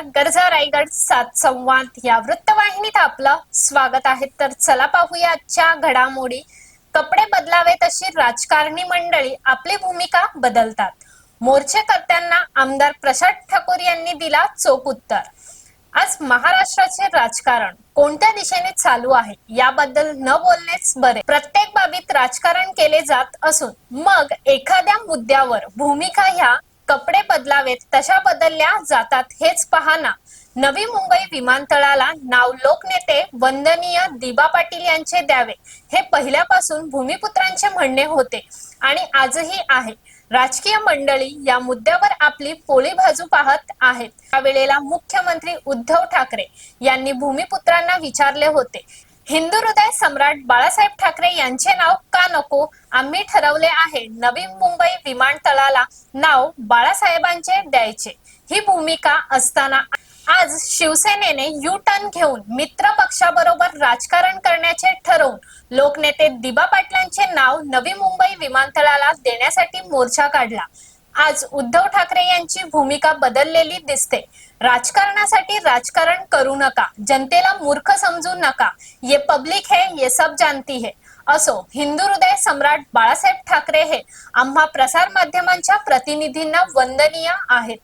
गरजा रायगड सात संवाद या वृत्तवाहिनीत आपलं स्वागत आहे. तर चला पाहूया आजच्या घडामोडी. कपडे बदलावे तशी राजकारणी मंडळी आपली भूमिका बदलतात. मोर्चेकर्त्यांना आमदार प्रसाद ठाकूर यांनी दिला चोख उत्तर. आज महाराष्ट्राचे राजकारण कोणत्या दिशेने चालू आहे याबद्दल न बोलणेच बरे. प्रत्येक बाबीत राजकारण केले जात असून मग एखाद्या मुद्द्यावर भूमिका ह्या कपडे बदलावेत तशा बदलल्या जातात. हेच पाहना नवी मुंबई विमानतळाला नाव लोकनेते वंदनीय दिबा पाटील यांचे द्यावे. हे पहिल्यापासून भूमिपुत्रांचे म्हणणे होते आणि आजही आहे. राजकीय मंडळी या मुद्द्यावर आपली पोळी बाजू पाहत आहेत. त्यावेळेला मुख्यमंत्री उद्धव ठाकरे यांनी भूमिपुत्रांना विचारले होते. हिंदू हृदय सम्राट बाळासाहेब ठाकरे यांचे नाव का नको आम्ही ठरवले आहे. नवी मुंबई विमानतळाला नाव बाळासाहेबांचे द्यायचे. ही भूमिका असताना आज शिवसेनेने यू टर्न घेऊन मित्र पक्षाबरोबर राजकारण करण्याचे ठरवून लोकनेते दिबा पाटलांचे नाव नवी मुंबई विमानतळाला देण्यासाठी मोर्चा काढला. आज उद्धव ठाकरे यांची भूमिका बदललेली दिसते. राजकारणासाठी राजकारण करू नका. जनतेला मूर्ख समजू नका. ये पब्लिक है ये सब जानती है. असो हिंदू हृदय सम्राट बाळासाहेब ठाकरे हे आम्हा प्रसार माध्यमांच्या प्रतिनिधींना वंदनीय आहेत.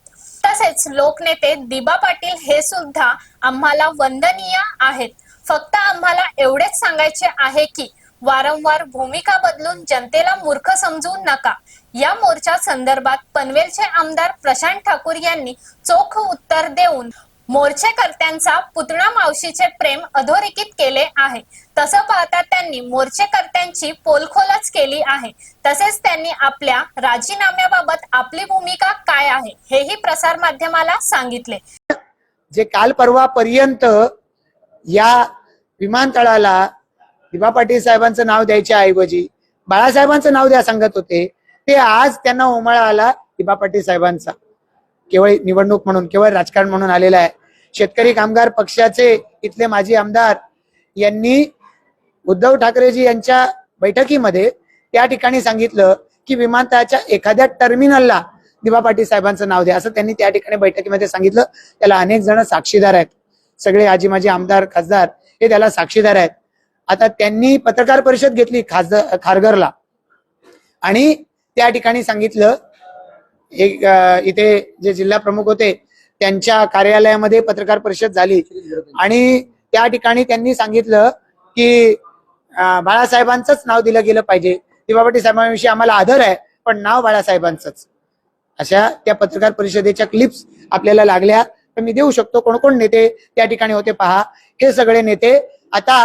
तसेच लोकनेते दिबा पाटील हे सुद्धा आम्हाला वंदनीय आहेत. फक्त आम्हाला एवढेच सांगायचे आहे की वारंवार भूमिका बदलून जनतेला मूर्ख समजू नका. या मोर्चा संदर्भात पनवेलचे आमदार प्रशांत ठाकूर यांनी चोख उत्तर देऊन मोर्चेकर्त्यांचा पुतणा मावशीचे प्रेम अधोरेखित केले आहे. तसं पाहता त्यांनी मोर्चेकर्त्यांची पोलखोलच केली आहे. तसेच त्यांनी आपल्या राजीनाम्याबाबत आपली भूमिका काय आहे हेही प्रसार माध्यमाला सांगितले. जे काल परवापर्यंत या विमानतळाला दिबा पाटील साहेबांचं नाव द्यायच्या ऐवजी बाळासाहेबांचं नाव द्या सांगत होते ते आज त्यांना उमाळा आला दिबा पाटील साहेबांचा. केवळ निवडणूक म्हणून केवळ राजकारण म्हणून आलेला आहे. शेतकरी कामगार पक्षाचे इथले माजी आमदार यांनी उद्धव ठाकरेजी यांच्या बैठकीमध्ये त्या ठिकाणी सांगितलं की विमानतळाच्या एखाद्या टर्मिनलला दिबा पाटील साहेबांचं नाव द्या. असं त्यांनी त्या ठिकाणी बैठकीमध्ये सांगितलं. त्याला अनेक जण साक्षीदार आहेत. सगळे आजी माजी आमदार खासदार हे त्याला साक्षीदार आहेत. आता त्यांनी पत्रकार परिषद घेतली खासदार खारघरला. आणि त्या ठिकाणी सांगितलं. एक इथे जे जिल्हा प्रमुख होते त्यांच्या कार्यालयामध्ये पत्रकार परिषद झाली. आणि त्या ठिकाणी त्यांनी सांगितलं की बाळासाहेबांचंच नाव दिलं गेलं पाहिजे. दिवापटी साहेबांविषयी आम्हाला आदर आहे पण नाव बाळासाहेबांचंच. अशा त्या पत्रकार परिषदेच्या क्लिप्स आपल्याला लागल्या. तर मी देऊ शकतो. कोण कोण नेते त्या ठिकाणी होते पहा. हे सगळे नेते आता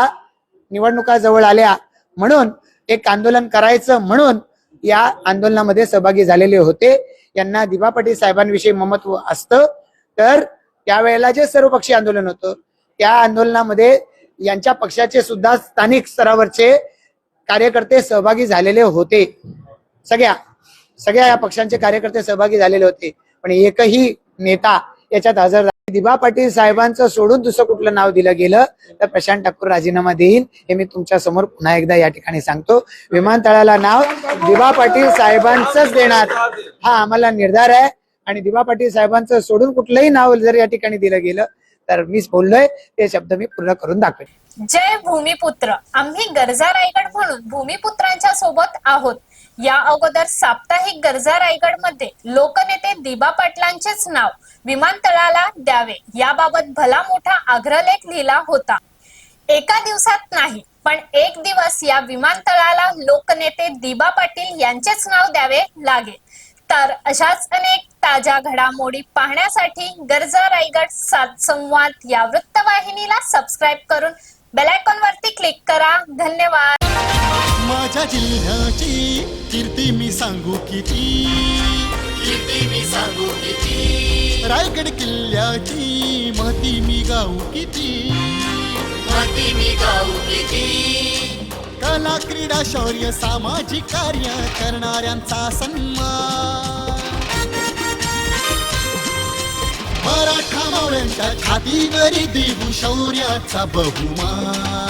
निवडणुका जवळ आल्या. म्हणून एक आंदोलन करायचं म्हणून या आंदोलनामध्ये सहभागी झालेले होते. यांना दिबा पाटील साहेबांविषयी ममत्व असतं. तर त्यावेळेला जे सर्वपक्षीय आंदोलन होतं त्या आंदोलनामध्ये यांच्या पक्षाचे सुद्धा स्थानिक स्तरावरचे कार्यकर्ते सहभागी झालेले होते. सगळ्या सगळ्या या पक्षांचे कार्यकर्ते सहभागी झालेले होते. पण एकही नेता याच्यात हजर दिबा पाटील साहेबांचं सोडून दुसरं कुठलं नाव दिलं गेलं तर प्रशांत ठाकूर राजीनामा देईल हे मी तुमच्यासमोर पुन्हा एकदा या ठिकाणी सांगतो. विमानतळाला नाव दिबा पाटील साहेबांचंच देणार. हा आम्हाला निर्धार आहे. आणि दिबा पाटील साहेबांचं सोडून कुठलंही नाव जर या ठिकाणी दिलं गेलं तर मीच बोललोय ते शब्द मी पूर्ण करून दाखवेन. जय भूमिपुत्र. आम्ही गरजा रायगड म्हणून भूमिपुत्रांच्या सोबत आहोत. या अगोदर साप्ताहिक गरजा रायगडमध्ये लोकनेते दिबा पाटलांचेच नाव विमानतळाला द्यावे याबाबत भला मोठा आग्रहलेख लिहिला होता. एका दिवसात नाही पण एक दिवस या विमानतळाला लोकनेते दिबा पाटील यांचेच नाव द्यावे लागेल. तर अशाच अनेक ताज्या घडामोडी पाहण्यासाठी गरजा रायगड सात संवाद या वृत्तवाहिनीला सबस्क्राईब करून बेलायकॉन वरती क्लिक करा. धन्यवाद. माझ्या जिल्ह्याची कीर्ती मी सांगू किती? कीर्ती मी सांगू किती? रायगड किल्ल्याची महती मी गाऊ किती? महती मी गाऊ किती? कला क्रीडा शौर्य सामाजिक कार्य करणाऱ्यांचा सन्मान. मराठा मावळ्यांच्या छातीवरी देऊ शौर्याचा बहुमान.